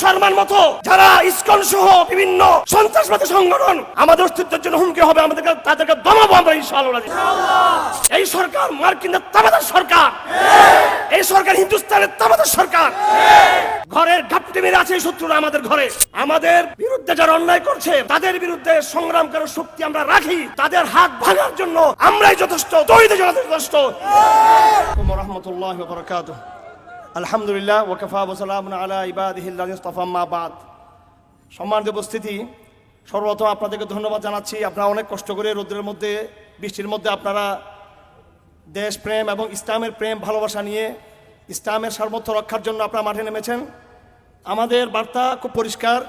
শর্মার মতো, যারা ইসকন সহ বিভিন্ন সন্ত্রাসবাদী সংগঠন আমাদের অস্তিত্বের জন্য হুমকি হবে, আমাদেরকে, তাদেরকে দমাবো আমরা ইনশাআল্লাহ। এই সরকার মার্কিনের তাবাদার সরকার। এই সরকার হিন্দুস্তানের তাবাদার সরকার। ঘরের ঘাপটি মেরে আছে শত্রুরা আমাদের ঘরে। আমাদের বিরুদ্ধে যারা অন্যায় করছে, তাদের বিরুদ্ধে সংগ্রাম করার শক্তি আমরা রাখি। তাদের হাত ভাঙার জন্য আমরাই যথেষ্ট তৈরি যথেষ্ট। রহমতুল্লাহ বরকাত আলহামদুলিল্লাহ ওকফা ওসালাম আলা ইবাদিহিল্লাফাম্মা বাদ। সম্মানিত উপস্থিতি, সর্বপ্রথম আপনাদেরকে ধন্যবাদ জানাচ্ছি। আপনারা অনেক কষ্ট করে রোদ্রের মধ্যে, বৃষ্টির মধ্যে আপনারা দেশ প্রেম এবং ইসলামের প্রেম, ভালোবাসা নিয়ে ইসলামের সার্বত্য রক্ষার জন্য আপনারা মাঠে নেমেছেন। আমাদের বার্তা খুব পরিষ্কার,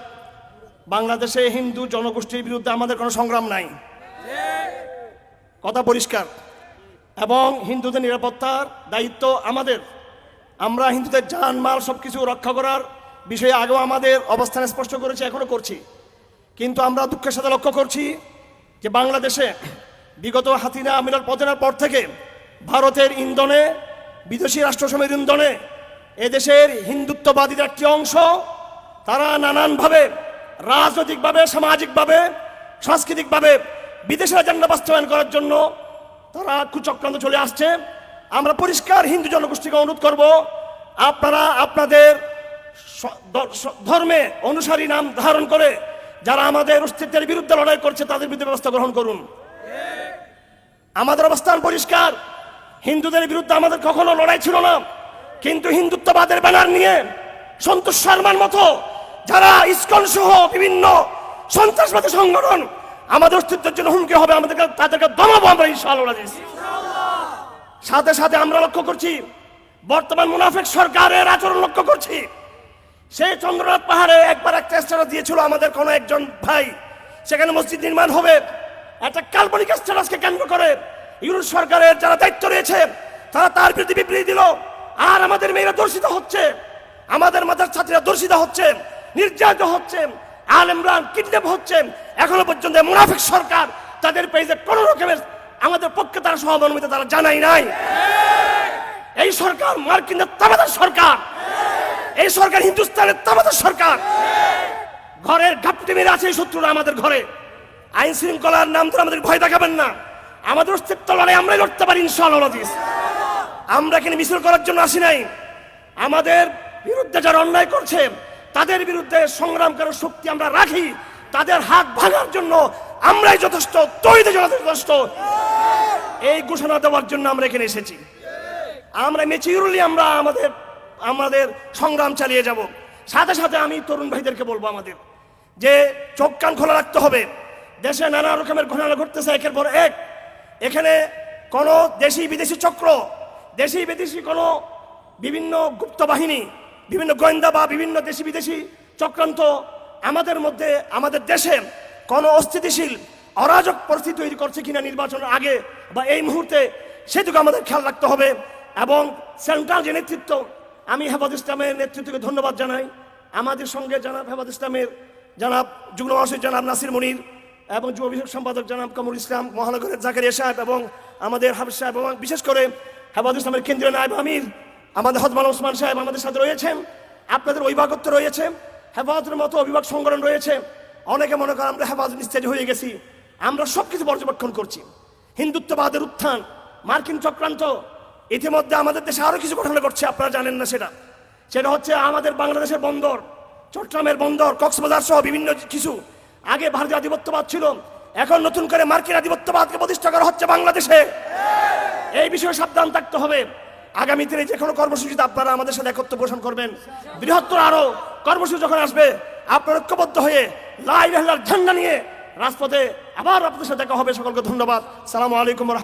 বাংলাদেশে হিন্দু জনগোষ্ঠীর বিরুদ্ধে আমাদের কোনো সংগ্রাম নাই। কথা পরিষ্কার। এবং হিন্দুদের নিরাপত্তার দায়িত্ব আমাদের। আমরা হিন্দুদের জান, মাল সব কিছু রক্ষা করার বিষয়ে আগেও আমাদের অবস্থান স্পষ্ট করেছি এখনও করছি। কিন্তু আমরা দুঃখের সাথে লক্ষ্য করছি যে বাংলাদেশে বিগত হাতিনা আমিরার পতনের পর থেকে ভারতের ইন্ধনে, বিদেশি রাষ্ট্রসমের ইন্ধনে এদেশের হিন্দুত্ববাদীদের একটি অংশ, তারা নানানভাবে রাজনৈতিকভাবে, সামাজিকভাবে, সাংস্কৃতিকভাবে বিদেশের এজেন্ডা বাস্তবায়ন করার জন্য তারা কুচক্রান্ত চলে আসছে। আমরা পরিষ্কার হিন্দু জনগোষ্ঠীকে অনুরোধ করব, আপনারা আপনাদের ধর্মে অনুসারী নাম ধারণ করে যারা আমাদের অস্তিত্বের বিরুদ্ধে লড়াই করছে তাদের বিরুদ্ধে ব্যবস্থা গ্রহণ করুন। আমাদের অবস্থান পরিষ্কার। হিন্দুদের বিরুদ্ধে আমাদের কখনো লড়াই ছিল না। কিন্তু হিন্দুত্ববাদের ব্যানার নিয়ে সন্তোষ শর্মার মতো যারা ইসকন সহ বিভিন্ন সন্ত্রাসবাদী সংগঠন আমাদের অস্তিত্বের জন্য হুমকি হবে, আমাদেরকে তাদেরকে দমাবো আমরা ইনশাআল্লাহ সাথে সাথে আমরা লক্ষ্য করছি, বর্তমান মুনাফিক সরকারের আচরণ লক্ষ্য করছি। সেই চন্দ্রনাথ পাহাড়ে একবার একটা স্ট্যাটাস দিয়েছিল আমাদের কোনো একজন ভাই, সেখানে মসজিদ নির্মাণ হবে। একটা কাল্পনিক স্ট্যাটাসকে কেন্দ্র করে ইউরোপ সরকারের যারা দায়িত্ব রয়েছে, তারা তার বিরুদ্ধে বিবৃতি দিল। আর আমাদের মেয়েরা দর্শিত হচ্ছে, আমাদের মাথার ছাত্রীরা দর্শিত হচ্ছে নির্যাতিত হচ্ছে আল ইমরান কিডন্যাপ হচ্ছে। এখনও পর্যন্ত মুনাফিক সরকার তাদের পেজে কোনো রকমের আমাদের পক্ষে তারা সহমর্মিতা তারা জানাই নাই। এই সরকার তাবাদার সরকার। এই সরকার হিন্দুস্তানের তাবাদার সরকার। ঘরের ঘাপটি মেরে আছে এই শত্রুরা আমাদের ঘরে। আইন শৃঙ্খলার নাম ধরে আমাদের ভয় দেখাবেন না। আমাদের অস্তিত্ব লড়াই আমরাই লড়তে পারি, ইনশাআল্লাহ আমরা এখানে মিছিল করার জন্য আসি নাই। আমাদের বিরুদ্ধে যারা অন্যায় করছে, তাদের বিরুদ্ধে সংগ্রাম করার শক্তি আমরা রাখি। তাদের হাত ভাঙার জন্য আমরাই যথেষ্ট তৈরি যথেষ্ট। এই ঘোষণা দেওয়ার জন্য আমরা এখানে এসেছি। আমরা মেচিউরলি আমরা আমাদের আমাদের সংগ্রাম চালিয়ে যাব। সাথে সাথে আমি তরুণ ভাইদেরকে বলব আমাদের যে চোখ কান খোলা রাখতে হবে। দেশে নানা রকমের ঘটনা ঘটতেছে একের পর এক। এখানে কোনো দেশি বিদেশি চক্র, দেশি বিদেশি কোনো বিভিন্ন গুপ্ত বাহিনী, বিভিন্ন গোয়েন্দা বা বিভিন্ন দেশি বিদেশি চক্রান্ত আমাদের মধ্যে, আমাদের দেশে কোনো অস্থিতিশীল, অরাজক পরিস্থিতি তৈরি করছে কিনা নির্বাচনের আগে বা এই মুহূর্তে, সেটুকু আমাদের খেয়াল রাখতে হবে এবং সেন্ট্রাল যে নেতৃত্ব, আমি হেফাজ ইসলামের নেতৃত্বকে ধন্যবাদ জানাই। আমাদের সঙ্গে জানাব হেফাজ ইসলামের জানাব যুগ্ম মহাসচিব জানাব নাসির মনির এবং যুব বিষয়ক সম্পাদক জানাব কামরুল ইসলাম, মহানগরের জাকারিয়া সাহেব এবং আমাদের হাফিজ সাহেব এবং বিশেষ করে হেফাজ ইসলামের কেন্দ্রীয় নায়ব আমির, আমাদের হজমান ওসমান সাহেব আমাদের সাথে রয়েছেন। আপনাদের অভিভাবকত্ব রয়েছে। হেফাজতের মতো অভিভাবক সংগঠন রয়েছে। অনেকে মনে করেন আমরা হেফাজত নিস্তেজ হয়ে গেছি। আমরা সবকিছু পর্যবেক্ষণ করছি। হিন্দুত্ববাদের উত্থান, মার্কিন চক্রান্ত, ইতিমধ্যে আমাদের দেশে আরও কিছু ঘটনা ঘটছে, আপনারা জানেন না সেটা। সেটা হচ্ছে আমাদের বাংলাদেশের বন্দর, চট্টগ্রামের বন্দর, কক্সবাজার সহ বিভিন্ন কিছু। আগে ভারতীয় আধিপত্যবাদ ছিল, এখন নতুন করে মার্কিন আধিপত্যবাদকে প্রতিষ্ঠা করা হচ্ছে বাংলাদেশে। এই বিষয়ে সাবধান থাকতে হবে। আগামী দিনে যে কোনো কর্মসূচিতে আপনারা আমাদের সাথে একত্র পোষণ করবেন। বৃহত্তর আরও কর্মসূচি যখন আসবে আপনারা ঐক্যবদ্ধ হয়ে লাই ঝান্ডা নিয়ে রাজপথে আবার আপনাদের সাথে দেখা হবে। সকলকে ধন্যবাদ। সালাম আলাইকুম